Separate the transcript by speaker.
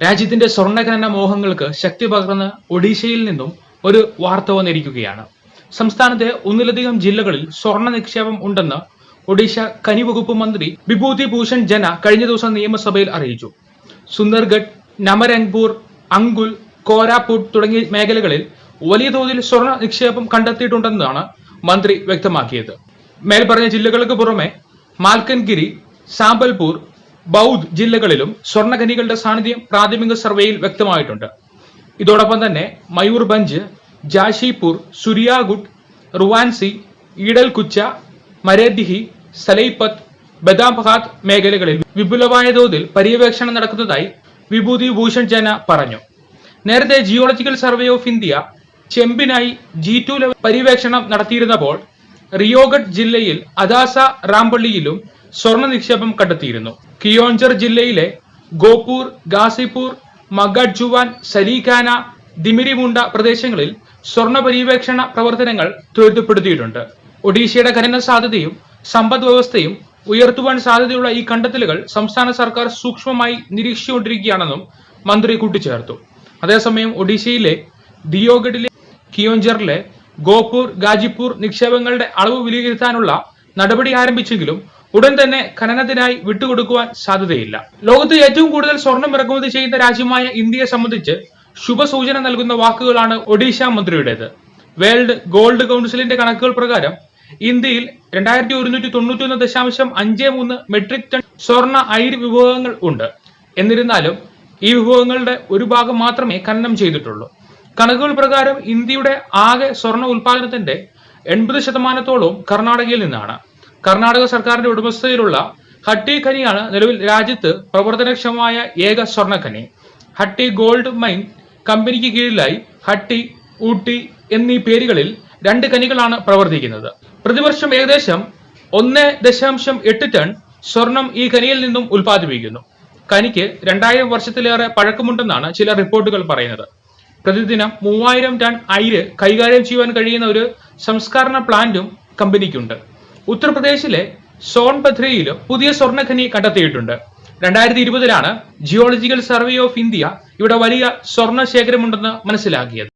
Speaker 1: രാജ്യത്തിന്റെ സ്വർണഖനന മോഹങ്ങൾക്ക് ശക്തി പകർന്ന് ഒഡീഷയിൽ നിന്നും ഒരു വാർത്ത വന്നിരിക്കുകയാണ്. സംസ്ഥാനത്തെ ഒന്നിലധികം ജില്ലകളിൽ സ്വർണ നിക്ഷേപം ഉണ്ടെന്ന് ഒഡീഷ ഖനി വകുപ്പ് മന്ത്രി വിഭൂതി ഭൂഷൺ ജന കഴിഞ്ഞ ദിവസം നിയമസഭയിൽ അറിയിച്ചു. സുന്ദർഗഡ് നമരംഗ്പൂർ അങ്കുൽ കോരാപൂട്ട് തുടങ്ങിയ മേഖലകളിൽ വലിയ തോതിൽ സ്വർണ നിക്ഷേപം കണ്ടെത്തിയിട്ടുണ്ടെന്നാണ് മന്ത്രി വ്യക്തമാക്കിയത്. മേൽപ്പറഞ്ഞ ജില്ലകൾക്ക് പുറമെ മാൽക്കൻഗിരി സാമ്പൽപൂർ ബൗദ്ധ് ജില്ലകളിലും സ്വർണഖനികളുടെ സാന്നിധ്യം പ്രാഥമിക സർവേയിൽ വ്യക്തമായിട്ടുണ്ട്. ഇതോടൊപ്പം തന്നെ മയൂർഭഞ്ച് ജാഷിപൂർ സുരിയാഗുഡ് റുവാൻസി ഈഡൽകുച്ച മരേദിഹി സലൈപത്ത് ബദാംബഹാത്ത് മേഖലകളിൽ വിപുലമായ തോതിൽ പര്യവേക്ഷണം നടക്കുന്നതായി വിഭൂതി ഭൂഷൺ ജന പറഞ്ഞു. നേരത്തെ ജിയോളജിക്കൽ സർവേ ഓഫ് ഇന്ത്യ ചെമ്പിനായി ജി ടു ലെവൽ പര്യവേക്ഷണം നടത്തിയിരുന്നപ്പോൾ റിയോഗഡ് ജില്ലയിൽ അദാസ റാംപള്ളിയിലും സ്വർണ നിക്ഷേപം കണ്ടെത്തിയിരുന്നു. കിയോഞ്ചർ ജില്ലയിലെ ഗോപൂർ ഗാസിപൂർ മഗഡ്ജുവാൻ സലീഖാന ദിമിരിമുണ്ട പ്രദേശങ്ങളിൽ സ്വർണ പര്യവേക്ഷണ പ്രവർത്തനങ്ങൾ ത്വരിതപ്പെടുത്തിയിട്ടുണ്ട്. ഒഡീഷയുടെ ഖനന സാധ്യതയും സമ്പദ് വ്യവസ്ഥയും ഉയർത്തുവാൻ സാധ്യതയുള്ള ഈ കണ്ടെത്തലുകൾ സംസ്ഥാന സർക്കാർ സൂക്ഷ്മമായി നിരീക്ഷിച്ചുകൊണ്ടിരിക്കുകയാണെന്നും മന്ത്രി കൂട്ടിച്ചേർത്തു. അതേസമയം ഒഡീഷയിലെ ദിയോഗഡിലെ കിയോഞ്ചറിലെ ഗോപൂർ ഗാജിപൂർ നിക്ഷേപങ്ങളുടെ അളവ് വിലയിരുത്താനുള്ള നടപടി ആരംഭിച്ചെങ്കിലും ഉടൻ തന്നെ ഖനനത്തിനായി വിട്ടുകൊടുക്കുവാൻ സാധ്യതയില്ല. ലോകത്ത് ഏറ്റവും കൂടുതൽ സ്വർണം ഇറക്കുമതി ചെയ്യുന്ന രാജ്യമായ ഇന്ത്യയെ സംബന്ധിച്ച് ശുഭസൂചന നൽകുന്ന വാക്കുകളാണ് ഒഡീഷ മന്ത്രിയുടേത്. വേൾഡ് ഗോൾഡ് കൗൺസിലിന്റെ കണക്കുകൾ പ്രകാരം ഇന്ത്യയിൽ രണ്ടായിരത്തി ഒരുന്നൂറ്റി തൊണ്ണൂറ്റി ഒന്ന് ദശാംശം അഞ്ച് മൂന്ന് മെട്രിക് ടൺ സ്വർണ അയിര് വിഭവങ്ങൾ ഉണ്ട്. എന്നിരുന്നാലും ഈ വിഭവങ്ങളുടെ ഒരു ഭാഗം മാത്രമേ ഖനനം ചെയ്തിട്ടുള്ളൂ. കണക്കുകൾ പ്രകാരം ഇന്ത്യയുടെ ആകെ സ്വർണ ഉൽപാദനത്തിന്റെ എൺപത് ശതമാനത്തോളവും കർണാടകയിൽ നിന്നാണ്. കർണാടക സർക്കാരിന്റെ ഉടമസ്ഥതയിലുള്ള ഹട്ടി ഖനിയാണ് നിലവിൽ രാജ്യത്ത് പ്രവർത്തനക്ഷമമായ ഏക സ്വർണ ഖനി. ഹട്ടി ഗോൾഡ് മൈൻ കമ്പനിക്ക് കീഴിലായി ഹട്ടി ഊട്ടി എന്നീ പേരുകളിൽ രണ്ട് ഖനികളാണ് പ്രവർത്തിക്കുന്നത്. പ്രതിവർഷം ഏകദേശം ഒന്ന് ദശാംശം എട്ട് ടൺ സ്വർണം ഈ ഖനിയിൽ നിന്നും ഉൽപ്പാദിപ്പിക്കുന്നു ഖനിക്ക് രണ്ടായിരം വർഷത്തിലേറെ പഴക്കമുണ്ടെന്നാണ് ചില റിപ്പോർട്ടുകൾ പറയുന്നത്. പ്രതിദിനം മൂവായിരം ടൺ അയിര് കൈകാര്യം ചെയ്യുവാൻ കഴിയുന്ന ഒരു സംസ്കരണ പ്ലാന്റും കമ്പനിക്കുണ്ട്. ഉത്തർപ്രദേശിലെ സോൺഭദ്രയിലും പുതിയ സ്വർണഖനി കണ്ടെത്തിയിട്ടുണ്ട്. രണ്ടായിരത്തി ഇരുപതിലാണ് ജിയോളജിക്കൽ സർവേ ഓഫ് ഇന്ത്യ ഇവിടെ വലിയ സ്വർണ ശേഖരമുണ്ടെന്ന് മനസ്സിലാക്കിയത്.